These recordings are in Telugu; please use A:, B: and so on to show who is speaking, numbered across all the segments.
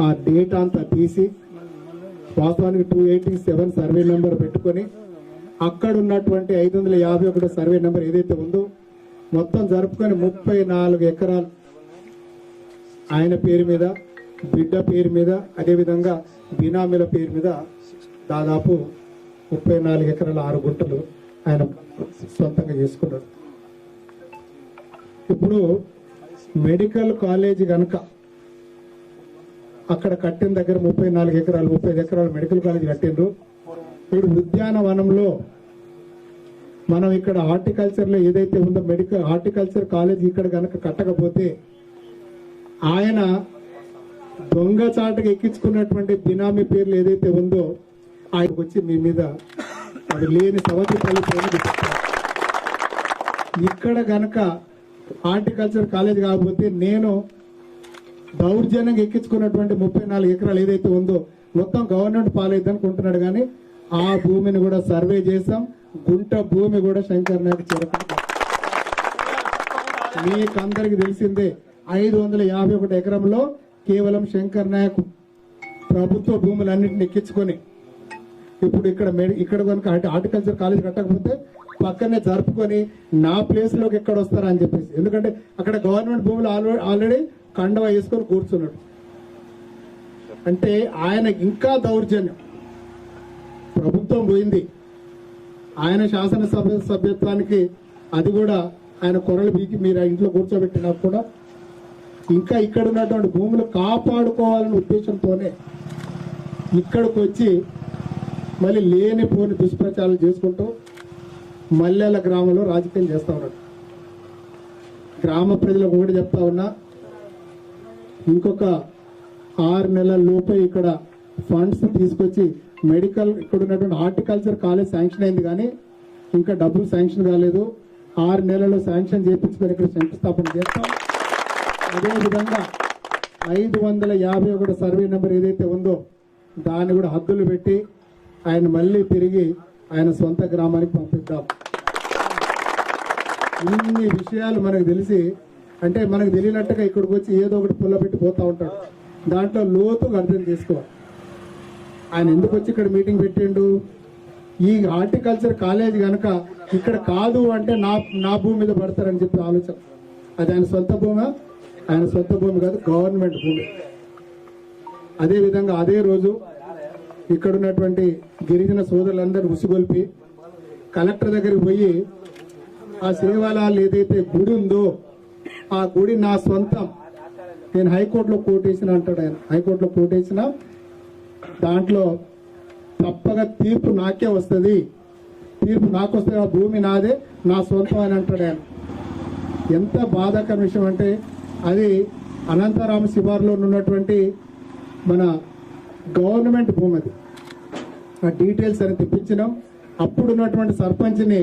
A: ఆ డేటా అంతా తీసి వాస్తవానికి two eighty seven survey number పెట్టుకొని అక్కడ ఉన్నటువంటి ఐదు వందల యాభై ఒకటి సర్వే నెంబర్ ఏదైతే ఉందో మొత్తం జరుపుకొని ముప్పై నాలుగు ఎకరాలు ఆయన పేరు మీద బిడ్డ పేరు మీద అదేవిధంగా బినామీల పేరు మీద దాదాపు ముప్పై నాలుగు ఎకరాల ఆరు గుంటలు ఆయన సొంతంగా చేసుకున్నారు. ఇప్పుడు మెడికల్ కాలేజ్ కనుక అక్కడ కట్టిన దగ్గర ముప్పై నాలుగు ఎకరాలు ముప్పై ఎకరాలు మెడికల్ కాలేజ్ కట్టిండ్రు. ఇప్పుడు ఉద్యానవనంలో మనం ఇక్కడ హార్టికల్చర్లో ఏదైతే ఉందో మెడికల్ హార్టికల్చర్ కాలేజ్ ఇక్కడ కనుక కట్టకపోతే ఆయన దొంగచాటుగా ఎక్కించుకున్నటువంటి బినామీ పేర్లు ఏదైతే ఉందో ఆయనకు వచ్చి మీ మీద అది లేని సవతి ఇక్కడ గనక హార్టికల్చర్ కాలేజ్ కాకపోతే నేను దౌర్జన్యంగా ఎక్కించుకున్నటువంటి ముప్పై నాలుగు ఎకరాలు ఏదైతే ఉందో మొత్తం గవర్నమెంట్ పాలైద్ది అనుకుంటున్నాడు కానీ ఆ భూమిని కూడా సర్వే చేసాం గుంట భూమి కూడా శంకర్ నాయక్ చేరకుండా. మీకందరికి తెలిసిందే ఐదు వందల యాభై ఒకటి ఎకరంలో కేవలం శంకర్ నాయక్ ప్రభుత్వ భూములన్నింటిని ఎక్కించుకొని ఇప్పుడు ఇక్కడ మెడి- ఇక్కడ కనుక హార్టికల్చర్ కాలేజ్ కట్టకపోతే పక్కనే జరుపుకొని నా ప్లేస్లోకి ఎక్కడ వస్తారా అని చెప్పేసి. ఎందుకంటే అక్కడ గవర్నమెంట్ భూములు ఆల్రెడీ ఆల్రెడీ కండవ వేసుకొని కూర్చున్నాడు. అంటే ఆయన ఇంకా దౌర్జన్యం. ప్రభుత్వం పోయింది. ఆయన శాసనసభ సభ్యత్వానికి అది కూడా ఆయన కొరలు బీకి మీరు ఆ ఇంట్లో కూర్చోబెట్టినా కూడా ఇంకా ఇక్కడ ఉన్నటువంటి భూములు కాపాడుకోవాలనే ఉద్దేశంతోనే ఇక్కడికి వచ్చి మళ్ళీ లేనిపోని దుష్ప్రచారాలు చేసుకుంటూ మల్లెల గ్రామంలో రాజకీయం చేస్తూ ఉన్నాడు. గ్రామ ప్రజలకు కూడా చెప్తా ఉన్నా ఇంకొక ఆరు నెలల లోపే ఇక్కడ ఫండ్స్ తీసుకొచ్చి మెడికల్ ఇక్కడ ఉన్నటువంటి హార్టికల్చర్ కాలేజ్ శాంక్షన్ అయింది కానీ ఇంకా డబ్బులు శాంక్షన్ కాలేదు. ఆరు నెలల్లో శాంక్షన్ చేయించుకొని ఇక్కడ శంకుస్థాపన చేస్తాం. అదేవిధంగా ఐదు వందల యాభై ఒకటి సర్వే నెంబర్ ఏదైతే ఉందో దాన్ని కూడా హద్దులు పెట్టి ఆయన మళ్ళీ తిరిగి ఆయన సొంత గ్రామానికి పంపిద్దాం. ఇన్ని విషయాలు మనకు తెలిసి అంటే మనకు తెలియనట్టుగా ఇక్కడికి వచ్చి ఏదో ఒకటి పుల్ల పెట్టి పోతా ఉంటాడు. దాంట్లో లోతుగా అర్థం చేసుకోవాలి. ఆయన ఎందుకు వచ్చి ఇక్కడ మీటింగ్ పెట్టిండు? ఈ హార్టికల్చర్ కాలేజ్ కనుక ఇక్కడ కాదు అంటే నా నా భూమి మీద పడతారని చెప్పి ఆలోచన. అది ఆయన సొంత భూమి? ఆయన సొంత భూమి కాదు గవర్నమెంట్ భూమి. అదే విధంగా అదే రోజు ఇక్కడ ఉన్నటువంటి గిరిజన సోదరులందరూ ఉసిగొల్పి కలెక్టర్ దగ్గరికి పోయి ఆ సేవాలాలు ఏదైతే గుడి ఉందో ఆ గుడి నా సొంతం. నేను హైకోర్టులో కోటేసిన అంటాడు ఆయన. హైకోర్టులో కోటేసిన దాంట్లో తప్పగా తీర్పు నాకే వస్తుంది. తీర్పు నాకు వస్తుంది ఆ భూమి నాదే నా సొంతం అని అంటాడు ఆయన. ఎంత బాధాకర విషయం అంటే అది అనంతరామ శివారులో ఉన్నటువంటి మన గవర్నమెంట్ భూమి అది. ఆ డీటెయిల్స్ అని తెప్పించినాం. అప్పుడు ఉన్నటువంటి సర్పంచ్ని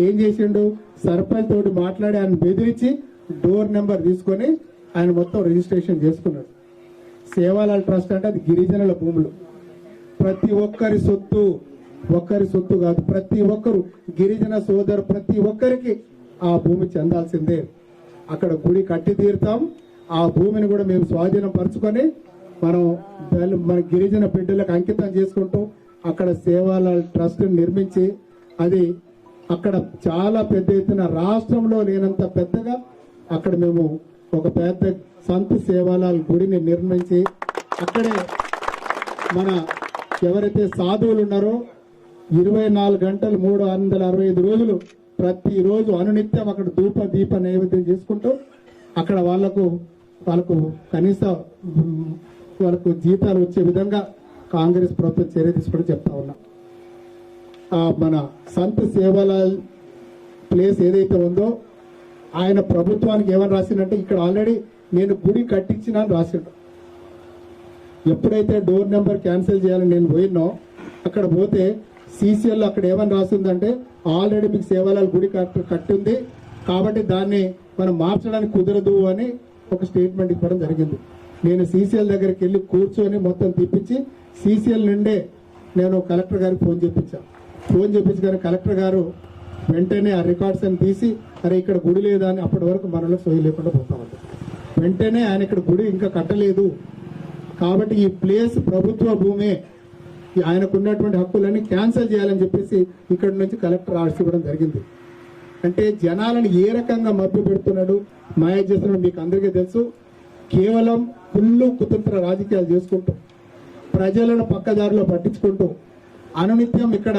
A: ఏం చేసిండు? సర్పంచ్ తోటి మాట్లాడి ఆయన బెదిరించి డోర్ నెంబర్ తీసుకొని ఆయన మొత్తం రిజిస్ట్రేషన్ చేసుకున్నాడు. సేవాలాల్ ట్రస్ట్ అంటే అది గిరిజనుల భూములు. ప్రతి ఒక్కరి సొత్తు ఒక్కరి సొత్తు కాదు ప్రతి ఒక్కరు గిరిజన సోదరు ప్రతి ఒక్కరికి ఆ భూమి చెందాల్సిందే. అక్కడ గుడి కట్టి తీరుతాం. ఆ భూమిని కూడా మేము స్వాధీనం పరుచుకొని మనం మన గిరిజన బిడ్డలకు అంకితం చేసుకుంటూ అక్కడ సేవాల ట్రస్ట్ నిర్మించి అది అక్కడ చాలా పెద్ద ఎత్తున రాష్ట్రంలో లేనంత పెద్దగా అక్కడ మేము ఒక పెద్ద సంత సేవాలాల్ గుడిని నిర్మించి అక్కడే మన ఎవరైతే సాధువులు ఉన్నారో ఇరవై నాలుగు గంటలు మూడు వందల అరవై ఐదు రోజులు ప్రతిరోజు అనునిత్యం అక్కడ ధూప దీప నైవేద్యం చేసుకుంటూ అక్కడ వాళ్ళకు వాళ్ళకు కనీస వాళ్ళకు జీతాలు వచ్చే విధంగా కాంగ్రెస్ ప్రభుత్వం చర్య తీసుకోవడం చెప్తా ఉన్నా. ఆ మన సంత్ సేవాలాల్ ప్లేస్ ఏదైతే ఉందో ఆయన ప్రభుత్వానికి ఏమని రాసిందంటే ఇక్కడ ఆల్రెడీ నేను గుడి కట్టించిన అని రాసిండు. ఎప్పుడైతే డోర్ నెంబర్ క్యాన్సిల్ చేయాలని నేను పోయినో అక్కడ పోతే సీసీఎల్ అక్కడ ఏమని రాసిందంటే ఆల్రెడీ మీకు సేవలాల గుడి కట్ కట్టింది కాబట్టి దాన్ని మనం మార్చడానికి కుదరదు అని ఒక స్టేట్మెంట్ ఇవ్వడం జరిగింది. నేను సీసీఎల్ దగ్గరికి వెళ్ళి కూర్చొని మొత్తం తిప్పించి సీసీఎల్ నుండే నేను కలెక్టర్ గారికి ఫోన్ చేపించాను ఫోన్ చేపించి కానీ కలెక్టర్ గారు వెంటనే ఆ రికార్డ్స్ అని తీసి అరే ఇక్కడ గుడి లేదా అని అప్పటి వరకు మనలో సోయి లేకుండా పోతామండి వెంటనే ఆయన ఇక్కడ గుడి ఇంకా కట్టలేదు. కాబట్టి ఈ ప్లేస్ ప్రభుత్వ భూమే ఆయనకు ఉన్నటువంటి హక్కులన్నీ క్యాన్సిల్ చేయాలని చెప్పేసి ఇక్కడ నుంచి కలెక్టర్ ఆర్డర్స్ ఇవ్వడం జరిగింది. అంటే జనాలను ఏ రకంగా మభ్య పెడుతున్నాడు మాయ చేస్తున్నాడు మీకు అందరికీ తెలుసు కేవలం కుళ్ళు కుతంత్ర రాజకీయాలు చేసుకుంటూ ప్రజలను పక్కదారిలో పట్టించుకుంటూ అనునిత్యం ఇక్కడ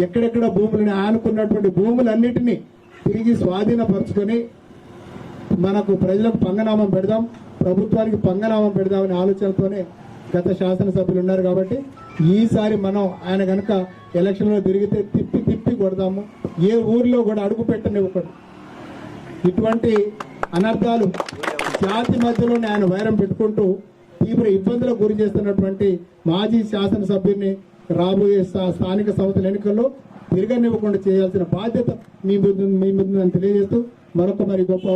A: ఎక్కడెక్కడ భూములని ఆనుకున్నటువంటి భూములన్నిటినీ తిరిగి స్వాధీనపరుచుకొని మనకు ప్రజలకు పంగనామం పెడదాం ప్రభుత్వానికి పంగనామం పెడదామనే ఆలోచనతోనే గత శాసనసభ్యులు ఉన్నారు కాబట్టి ఈసారి మనం ఆయన కనుక ఎలక్షన్లో తిరిగితే తిప్పి తిప్పి కొడదాము ఏ ఊర్లో కూడా అడుగు పెట్టనివ్వకూడదు. ఇటువంటి అనర్థాలు జాతి మధ్యలోనే ఆయన వైరం పెట్టుకుంటూ తీవ్ర ఇబ్బందులకు గురి చేస్తున్నటువంటి మాజీ శాసనసభ్యుని రాబోయే స్థానిక సంస్థల ఎన్నికల్లో తిరగనివ్వకుండా చేయాల్సిన బాధ్యత మీ ముందు మీ ముందు తెలియజేస్తూ మరొక మరి గొప్ప